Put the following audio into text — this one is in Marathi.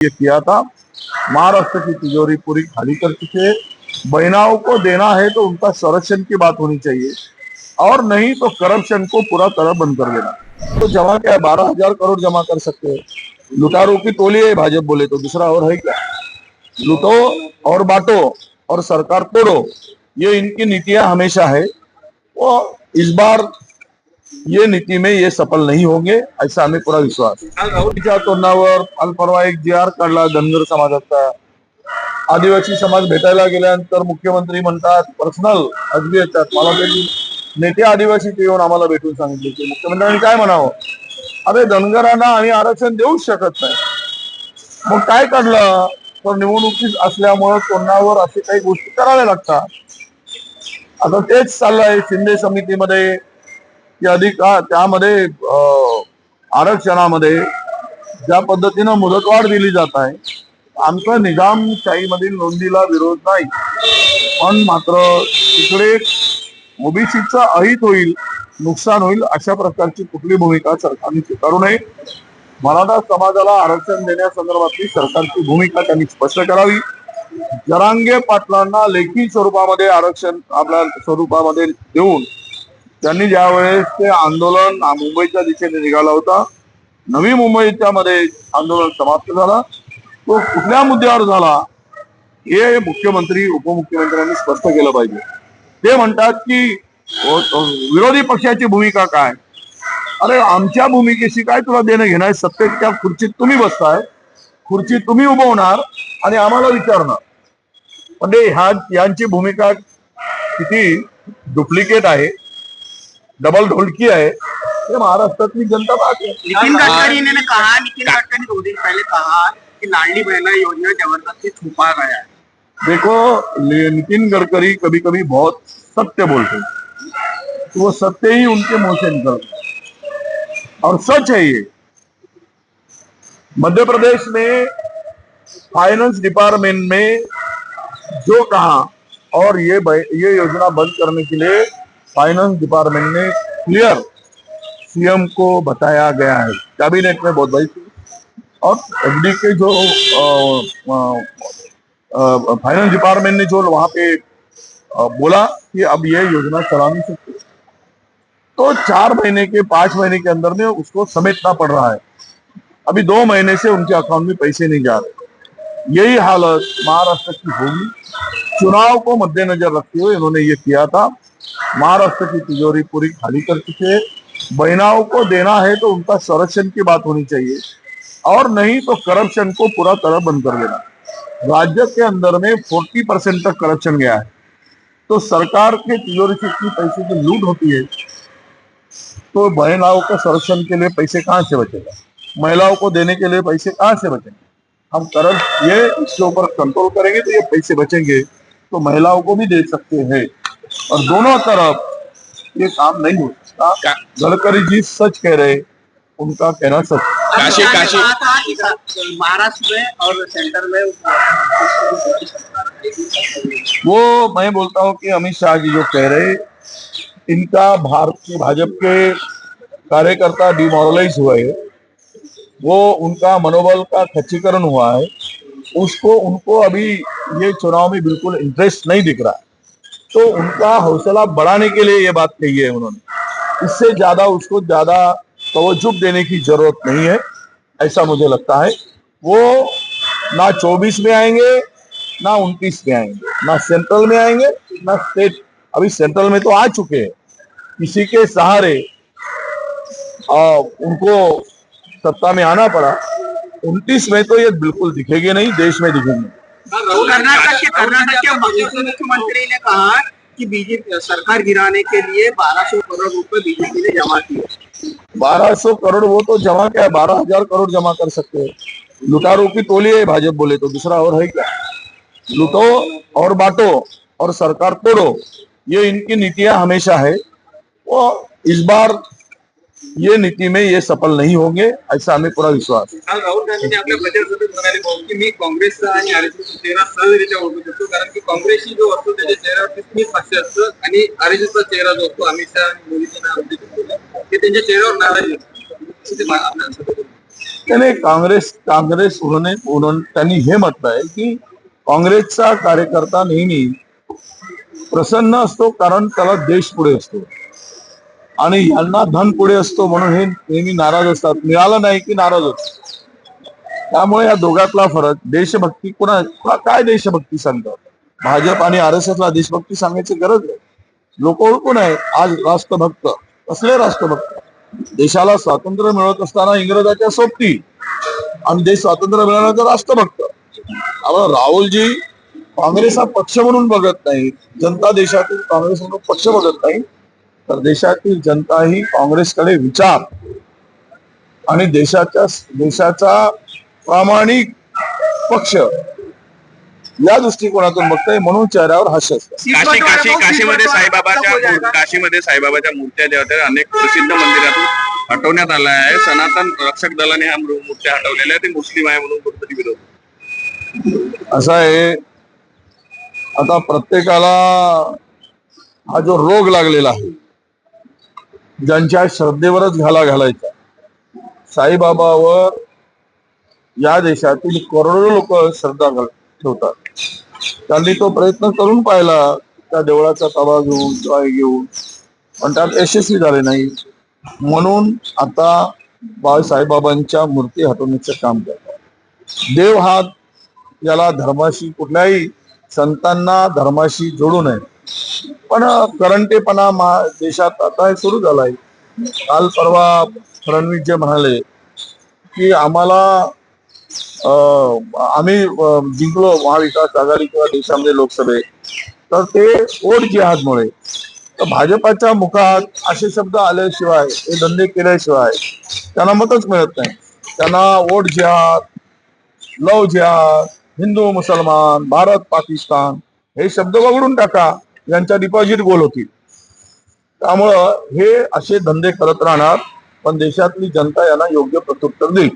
ये किया था। महाराष्ट्र की तिजोरी पूरी खाली कर चुके बहनाओं को देना है तो उनका संरक्षण की बात होनी चाहिए। और नहीं तो करप्शन को पूरा तरह बंद कर देना। तो जमा क्या है? बारह हज़ार करोड़ जमा कर सकते हैं। लुटारों की टोली है, भाजपा बोले तो। दूसरा और है क्या? लुटो और बांटो और सरकार तोड़ो। ये इनकी नीतियाँ हमेशा है। वो इस बार ये नीति में ये सफल नहीं होंगे ऐसा हमें पूरा विश्वास आहे. तोंडावर काल परवा एक जी आर काढला धनगर समाजाचा. आदिवासी समाज भेटायला गेल्यानंतर मुख्यमंत्री म्हणतात पर्सनल अगदी येतात मला नेते आदिवासी ते येऊन आम्हाला भेटून सांगितले की मुख्यमंत्र्यांनी काय म्हणावं? अरे धनगरांना आम्ही आरक्षण देऊच शकत नाही. मग काय काढलं? तर निवडणुकीच असल्यामुळं तोंडावर असे काही गोष्टी कराव्या लागतात. आता तेच चाललंय शिंदे समितीमध्ये. की अधिक त्यामध्ये आरक्षणामध्ये ज्या पद्धतीनं मुदतवाढ दिली जात आहे आमचा निजामशाहीमधील नोंदीला विरोध नाही. पण मात्र तिकडे ओबीसीचं अहित होईल नुकसान होईल अशा प्रकारची कुठली भूमिका सरकारने स्वीकारू नये. मराठा समाजाला आरक्षण देण्यासंदर्भातली सरकारची भूमिका त्यांनी स्पष्ट करावी. जरांगे पाटलांना लेखी स्वरूपामध्ये आरक्षण आपल्या स्वरूपामध्ये देऊन त्यांनी ज्या वेळेस ते आंदोलन मुंबईच्या दिशेने निघाला होता नवी मुंबईच्या मध्ये आंदोलन समाप्त झाला. तो कुठल्या मुद्द्यावर झाला हे मुख्यमंत्री उपमुख्यमंत्र्यांनी स्पष्ट केलं पाहिजे. ते म्हणतात की विरोधी पक्षाची भूमिका काय? अरे आमच्या भूमिकेशी काय तुला देणं घेणं आहे सत्तेच्या खुर्चीत तुम्ही बसताय खुर्ची तुम्ही उभवणार आणि आम्हाला विचारणार. म्हणजे ह्या यांची भूमिका किती डुप्लिकेट आहे. डबल ढोलकी आहे हे महाराष्ट्रातली जनता पाहते नितिन गडकरी ने कहा नितिन गडकरी दो दिन पहले कहा कि लाडली बहना योजना ज़बरदस्ती छुपा गया है। देखो नितिन गडकरी कभी कभी बहुत सत्य बोलते हैं। तो वो सत्य ही उनके मुँह से निकलता है और सच है ये। मध्य प्रदेश में फाइनेंस डिपार्टमेंट में जो कहा और ये ये योजना बंद करने के लिए फाइनेंस डिपार्टमेंट ने क्लियर सीएम को बताया गया है। कैबिनेट में बहुत बड़ी और एफडी के जो फाइनेंस डिपार्टमेंट ने जो वहाँ पे अ, बोला कि अब ये योजना चला नहीं सकती तो चार महीने के पाँच महीने के अंदर में उसको समेटना पड़ रहा है। अभी दो महीने से उनके अकाउंट में पैसे नहीं जा रहे। यही हालत महाराष्ट्र की होगी। चुनाव को मद्देनजर रखते हुए इन्होंने ये किया था। महाराष्ट्र की तिजोरी पूरी खाली कर चुके हैं। बहनाओं को देना है तो उनका संरक्षण की बात होनी चाहिए। और नहीं तो करप्शन को पूरा तरह बंद कर देना। राज्य के अंदर में फोर्टी परसेंट तक करप्शन गया है। तो सरकार के तिजोरी से इतनी पैसे की लूट होती है। तो महिलाओं के संरक्षण के लिए पैसे कहाँ से बचेगा? महिलाओं को देने के लिए पैसे कहाँ से बचेंगे? हम करप्ट ये इसके ऊपर कंट्रोल करेंगे तो ये पैसे बचेंगे। तो महिलाओं को भी दे सकते हैं। और दोनों तरफ़ ये काम नहीं हो सकता। गडकरी जी सच कह रहे उनका कहना सच है। काशी काशी महाराष्ट्र में और सेंटर में वो मैं बोलता हूँ कि अमित शाह जी जो कह रहे इनका भारत के भाजपा के कार्यकर्ता डिमोरलाइज हुए वो उनका मनोबल का खच्चीकरण हुआ है। उसको उनको अभी ये चुनाव में बिल्कुल इंटरेस्ट नहीं दिख रहा तो उनका हौसला बढ़ाने के लिए ये बात कही है उन्होंने। इससे ज़्यादा उसको ज़्यादा तवज्जो देने की ज़रूरत नहीं है ऐसा मुझे लगता है। वो ना 24 में आएँगे ना 29 में आएँगे ना सेंट्रल में आएँगे ना स्टेट। अभी सेंट्रल में तो आ चुके हैं किसी के सहारे आ, उनको सत्ता में आना पड़ा। 29 में तो ये बिल्कुल दिखेंगे नहीं देश में दिखेंगे। कर्नाटक के कर्नाटक के मुख्य- मुख्यमंत्री ने कहा कि बीजेपी सरकार गिराने के लिए 1200 करोड़ रुपए बीजेपी ने जमा किए। 1200 करोड़ वो तो जमा क्या है बारह हज़ार करोड़ जमा कर सकते हैं। लुटारों की टोली है भाजपा बोले तो दूसरा और है क्या? लुटो और बांटो और सरकार तोड़ो ये इनकी नीतियाँ हमेशा है। वो इस बार ये नीति में ये सफल नहीं होंगे ऐसा हमें पूरा विश्वास राहुल गांधींनी आपल्या प्रचारसभेत म्हणाले भाऊ की मी काँग्रेसचा आणि आरएसएसचा चेहरा सहजरित्या ओळखू शकतो कारण की काँग्रेसची जो असतो त्याच्या चेहऱ्यावरती स्मित हास्य असतं आणि आरएसएसचा चेहरा जो असतो अमित शहा आणि मोदींचे नाव ते त्यांच्या चेहऱ्यावर नाराजी मा-. त्याने काँग्रेस काँग्रेस उन्होंने उन्होंने त्यांनी हे म्हटलंय की काँग्रेसचा कार्यकर्ता नेहमी प्रसन्न असतो कारण त्याला देश पुढे असतो. आणि यांना धन पुढे असतो म्हणून हे नेहमी नाराज असतात. मिळालं नाही की नाराज होत त्यामुळे या दोघातला फरक देशभक्ती कुणा कुणा- काय देशभक्ती सांगतात? भाजप आणि आर एस एसला देशभक्ती सांगायची गरज आहे. लोक ओळखून आहे आज राष्ट्रभक्त. कसले राष्ट्रभक्त? देशाला स्वातंत्र्य मिळत असताना इंग्रजाच्या सोबती. आणि देश स्वातंत्र्य मिळाल्यानंतर राष्ट्रभक्त. आपण राहुलजी काँग्रेस हा पक्ष म्हणून बघत नाही जनता देशातील काँग्रेस म्हणून पक्ष बघत नाही तर देशातील जनता ही काँग्रेसकडे विचार. आणि देशाच्या देशाचा प्रामाणिक पक्ष या दृष्टिकोनातून बघताय म्हणून चेहऱ्यावर हास्य काशी काशी काशीमध्ये साईबाबाच्या? काशीमध्ये साईबाबाच्या मूर्त्या ज्या होत्या अनेक प्रसिद्ध मंदिरातून हटवण्यात आल्या आहे. सनातन रक्षक दलाने ह्या मूर्त्या हटवलेल्या आहेत. ते मुस्लिम आहे म्हणून कुठेतरी विरोध. असं आहे. आता प्रत्येकाला हा जो रोग लागलेला आहे ज्यांच्या श्रद्धेवरच घाला घालायचा. साईबाबावर या देशातील करोडो लोक श्रद्धा ठेवतात. त्यांनी तो प्रयत्न करून पाहिला त्या देवळाचा ताबा घेऊन जाय घेऊन. पण त्यात यशस्वी झाले नाही. म्हणून आता बाळ साईबाबांच्या मूर्ती हटवण्याचं काम करतात. देव हा याला धर्माशी कुठल्याही संतांना धर्माशी जोडू नये. पण करंटेपणा मा देशात आता हे सुरू झालाय. काल परवा फडणवीस जे म्हणाले की आम्हाला अं, आम्ही जिंकलो महाविकास आघाडी किंवा देशामध्ये लोकसभेत तर ते ओट जिहादमुळे. तर भाजपाच्या मुखात असे शब्द आल्याशिवाय हे धंदे केल्याशिवाय त्यांना मतच मिळत नाही. त्यांना वोट जिहाद लव जिहाद हिंदू मुसलमान भारत पाकिस्तान हे शब्द वगळून टाका. यांच्या डिपॉझिट गोल होतील त्यामुळं हे असे धंदे करत राहणार पण देशातली जनता यांना योग्य प्रत्युत्तर देईल.